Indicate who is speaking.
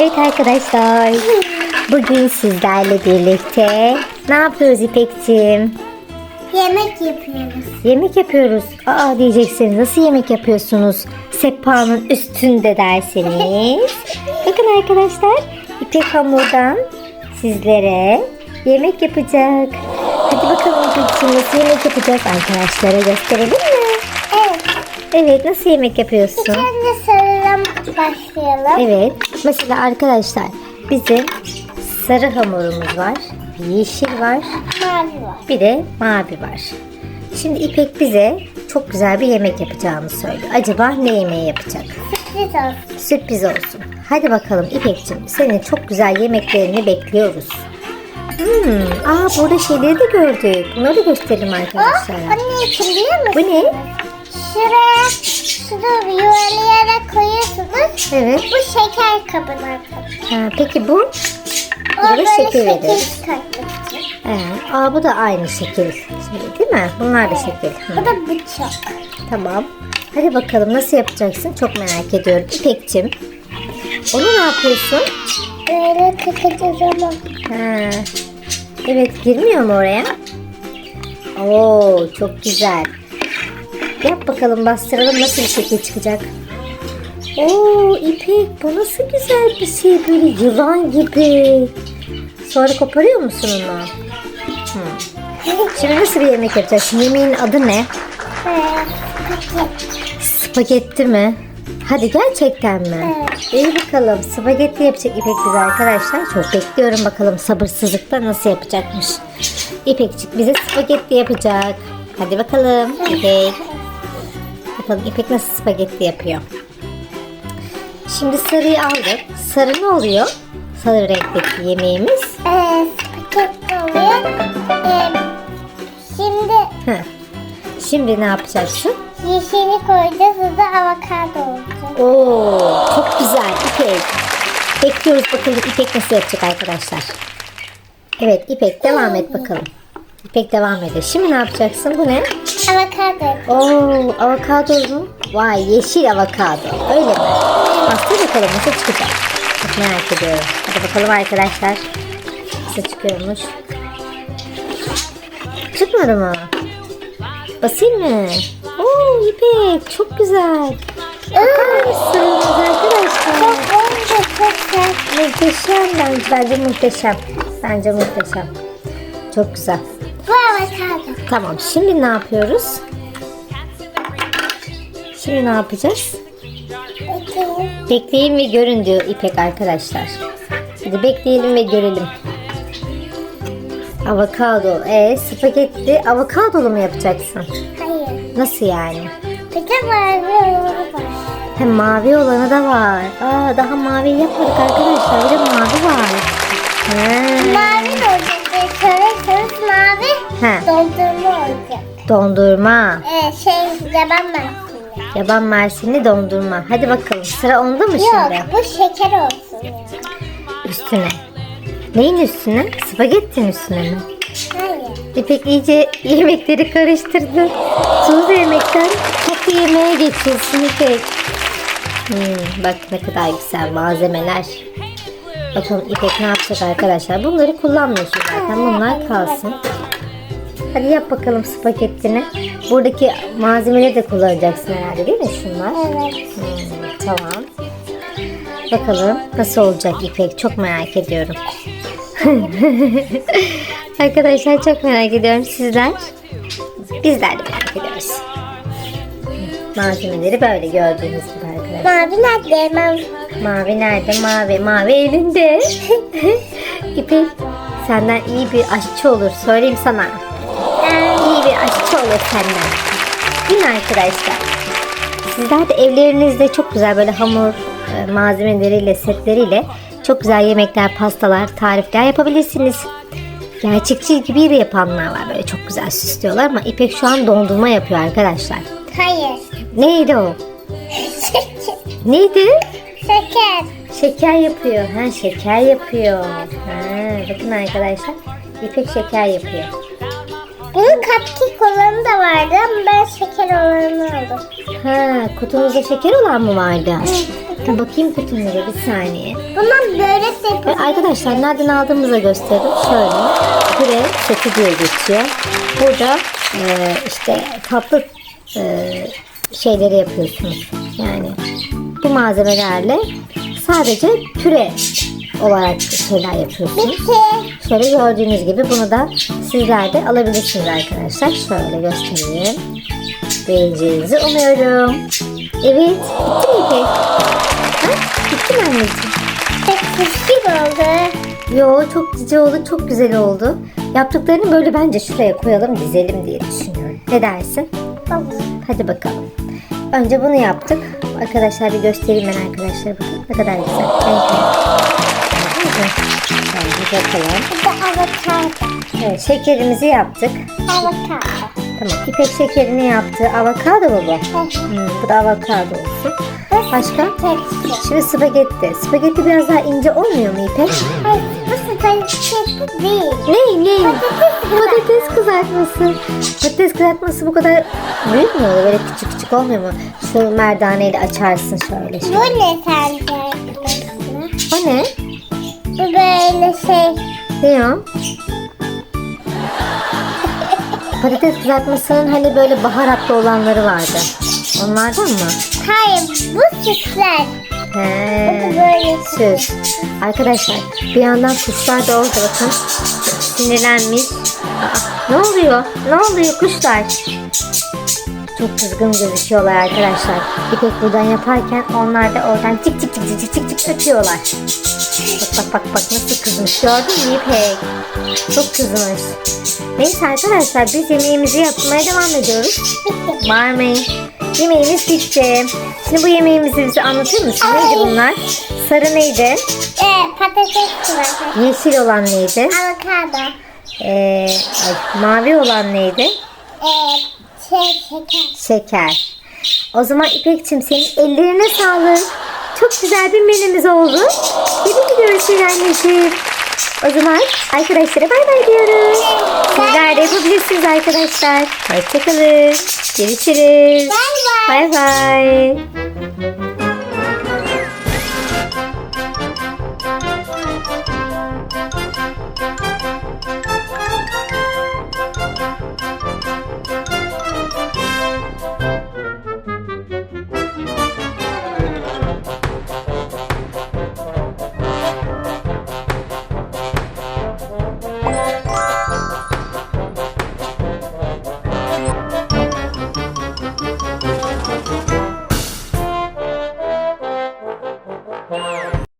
Speaker 1: Evet arkadaşlar. Bugün sizlerle birlikte ne yapıyoruz İpek'ciğim?
Speaker 2: Yemek yapıyoruz.
Speaker 1: Yemek yapıyoruz. Aa diyeceksiniz nasıl yemek yapıyorsunuz? Sehpanın üstünde derseniz. Bakın arkadaşlar İpek hamurdan sizlere yemek yapacak. Hadi bakalım İpek'ciğim nasıl yemek yapacağız? Arkadaşlara gösterelim?
Speaker 2: Evet.
Speaker 1: Nasıl yemek yapıyorsun?
Speaker 2: İlk önce sarıdan başlayalım.
Speaker 1: Evet. Mesela arkadaşlar bizim sarı hamurumuz var. Yeşil var.
Speaker 2: Mavi var.
Speaker 1: Bir de mavi var. Şimdi İpek bize çok güzel bir yemek yapacağını söylüyor. Acaba ne yemeği yapacak?
Speaker 2: Sürpriz olsun.
Speaker 1: Sürpriz olsun. Hadi bakalım İpek'ciğim. Senin çok güzel yemeklerini bekliyoruz. Hmm, aa burada şeyleri de gördük. Bunları da gösterelim arkadaşlara.
Speaker 2: o ne için biliyor musun?
Speaker 1: Bu ne?
Speaker 2: Şuraya şunu yuvarlayarak koyuyorsunuz.
Speaker 1: Evet.
Speaker 2: Bu şeker kabına.
Speaker 1: Ha, peki bu?
Speaker 2: O böyle çıkartmak için.
Speaker 1: Ee, aa bu da aynı şekil. Şimdi, değil mi? Bunlar da şekil. Hı.
Speaker 2: Bu da bıçak.
Speaker 1: Tamam. Hadi bakalım nasıl yapacaksın? Çok merak ediyorum. İpek'cim. Onu ne yapıyorsun?
Speaker 2: Böyle takacağız ama.
Speaker 1: Ha. Evet girmiyor mu oraya? Oo çok güzel. Yap bakalım bastıralım nasıl bir şekil çıkacak. Oo İpek bu nasıl güzel bir şey böyle yılan gibi. Sonra koparıyor musun onu? Hı. Şimdi nasıl bir yemek yapacaksın? Yemeğin adı ne? Spagetti mi? Hadi gerçekten mi?
Speaker 2: Evet.
Speaker 1: İyi bakalım. Spagetti yapacak İpek bize arkadaşlar. Çok bekliyorum bakalım sabırsızlıkla nasıl yapacakmış. İpekçik bize spagetti yapacak. Hadi bakalım İpek. Bakalım İpek nasıl spagetti yapıyor. Şimdi sarıyı aldık. Sarı ne oluyor? Sarı renkteki yemeğimiz.
Speaker 2: Ee, paket oluyor. Ee, şimdi
Speaker 1: Heh. Şimdi ne yapacaksın?
Speaker 2: yeşili koyacağız. O da avokado olacak.
Speaker 1: Oo, çok güzel İpek. Bekliyoruz bakalım İpek nasıl yapacak arkadaşlar. Evet İpek devam et bakalım. İpek devam ediyor. Şimdi ne yapacaksın? Bu ne?
Speaker 2: Avokado.
Speaker 1: Oo, avokado mu? Vay yeşil avokado. Öyle mi? Bastır bakalım nasıl çıkacak. Çok merak ediyorum. Hadi bakalım arkadaşlar. Nasıl çıkıyormuş? Çıkmadı mı? Basayım mı? Oo İpek çok güzel. Bakar mısınız arkadaşlar?
Speaker 2: Çok sert.
Speaker 1: Muhteşem bence. Bence muhteşem. Bence muhteşem. Çok güzel.
Speaker 2: Bu avokado.
Speaker 1: Tamam şimdi ne yapıyoruz? Şimdi ne yapacağız?
Speaker 2: Bakayım.
Speaker 1: Bekleyin ve görün diyor İpek arkadaşlar. Hadi bekleyelim ve görelim. Avokado. E spagetti avokadolu mu yapacaksın?
Speaker 2: Hayır.
Speaker 1: Nasıl yani?
Speaker 2: De mavi olanı var.
Speaker 1: Hem mavi olanı da var. Aa daha mavi yapmadık arkadaşlar. Bir de mavi var. Ha.
Speaker 2: Mavi de olacak. Sorarsanız mavi
Speaker 1: Ha.
Speaker 2: dondurma olacak.
Speaker 1: Dondurma.
Speaker 2: Ee, şey yaban mersini.
Speaker 1: Yaban mersinli dondurma. Hadi bakalım sıra onda mı
Speaker 2: Yok
Speaker 1: şimdi?
Speaker 2: bu şeker olsun ya.
Speaker 1: Üstüne. Neyin üstüne? Spagettinin üstüne mi?
Speaker 2: Hayır.
Speaker 1: İpek iyice yemekleri karıştırdı. Tuzlu yemekten tatlı yemeğe geçiyorsun İpek. Hmm, bak ne kadar güzel malzemeler. Bakalım İpek ne yapacak arkadaşlar. Bunları kullanmıyorsun zaten. Bunlar kalsın. Hadi yap bakalım spagettini. Buradaki malzemeleri de kullanacaksın herhalde değil mi şunlar?
Speaker 2: Evet.
Speaker 1: Hmm, tamam. Bakalım nasıl olacak İpek. Çok merak ediyorum. Arkadaşlar çok merak ediyorum. Sizler? Bizler de merak ediyoruz. Malzemeleri böyle gördüğünüz gibi arkadaşlar.
Speaker 2: Mavi nerede? Ben...
Speaker 1: Mavi nerede? Mavi. Mavi elinde. İpek senden iyi bir aşçı olur. Söyleyeyim sana. Aşçı olur senden. Mi arkadaşlar? Sizler de evlerinizde çok güzel böyle hamur e, malzemeleriyle, setleriyle çok güzel yemekler, pastalar, tarifler yapabilirsiniz. Gerçekçi gibi de yapanlar var böyle çok güzel süslüyorlar ama İpek şu an dondurma yapıyor arkadaşlar.
Speaker 2: Hayır.
Speaker 1: Neydi o?
Speaker 2: Şeker.
Speaker 1: Neydi?
Speaker 2: Şeker.
Speaker 1: Şeker yapıyor. Ha şeker yapıyor. Ha, bakın arkadaşlar. İpek şeker yapıyor.
Speaker 2: Bunun cupcake olanı da vardı ama ben şeker olanını aldım.
Speaker 1: Ha kutunuzda şeker olan mı vardı?
Speaker 2: bakın.
Speaker 1: Bakayım kutumlara bir saniye.
Speaker 2: Bundan börek de yapılıyor.
Speaker 1: arkadaşlar nereden aldığımızı göstereyim. Şöyle püre seti diye geçiyor. Burada e, işte tatlı e, şeyleri yapıyorsunuz. Yani bu malzemelerle sadece püre olarak şeyler yapıyorsunuz.
Speaker 2: Bitti.
Speaker 1: Şöyle gördüğünüz gibi bunu da sizler de alabilirsiniz arkadaşlar. Şöyle göstereyim. Beğeneceğinizi umuyorum. Evet. Bitti? Ha? Bitti mi anneciğim?
Speaker 2: Çok oldu.
Speaker 1: Yo çok cici oldu, çok güzel oldu. Yaptıklarını böyle bence şuraya koyalım, dizelim diye düşünüyorum. Ne dersin?
Speaker 2: Olur.
Speaker 1: Hadi bakalım. Önce bunu yaptık. Arkadaşlar bir göstereyim ben arkadaşlar. Bakın ne kadar güzel. Renkli. Bir bakalım.
Speaker 2: Bu da avokado.
Speaker 1: Evet, şekerimizi yaptık.
Speaker 2: Avokado.
Speaker 1: Tamam. İpek şekerini yaptı. Avokado mu bu? Hmm, bu da avokado olsun.
Speaker 2: Bu
Speaker 1: Başka? Şimdi spagetti. Spagetti biraz daha ince olmuyor mu İpek?
Speaker 2: Hayır, bu spagetti değil.
Speaker 1: Ne? Ne?
Speaker 2: Patates
Speaker 1: kızartması. Patates kızartması bu kadar büyük mü oluyor? Böyle küçük küçük olmuyor mu? Şu merdaneyle açarsın şöyle.
Speaker 2: Bu
Speaker 1: şöyle.
Speaker 2: ne sence?
Speaker 1: O ne?
Speaker 2: Bu böyle şey.
Speaker 1: Ne o? Patates kızartmasının hani böyle baharatlı olanları vardı. Onlardan mı?
Speaker 2: Hayır, bu süsler.
Speaker 1: He.
Speaker 2: Bu böyle
Speaker 1: Süs. Arkadaşlar bir yandan kuşlar da orada bakın. Sinirlenmiş. Aa, ne oluyor? Ne oluyor kuşlar? Çok kızgın gözüküyorlar arkadaşlar. İpek buradan yaparken onlar da oradan çık çık çık çık çık ötüyorlar. Bak bak bak bak nasıl kızmış gördün mü İpek? Çok kızmış. Neyse arkadaşlar biz yemeğimizi yapmaya devam ediyoruz. Bağırmayın. Yemeğimiz bitti. Şimdi bu yemeğimizi bize anlatır mısın? Neydi bunlar? Sarı neydi?
Speaker 2: Ee, patates kızartması.
Speaker 1: Yeşil olan neydi?
Speaker 2: Avokado.
Speaker 1: Ee, ay, mavi olan neydi?
Speaker 2: Ee, şey, şeker.
Speaker 1: Şeker. O zaman İpek'cim senin ellerine sağlık. Çok güzel bir menümüz oldu. Tebrik ediyoruz seni anneciğim. O zaman arkadaşlara bay bay diyoruz. Sizler de yapabilirsiniz arkadaşlar. Hoşçakalın. Görüşürüz.
Speaker 2: Bay bay.
Speaker 1: Bay bay.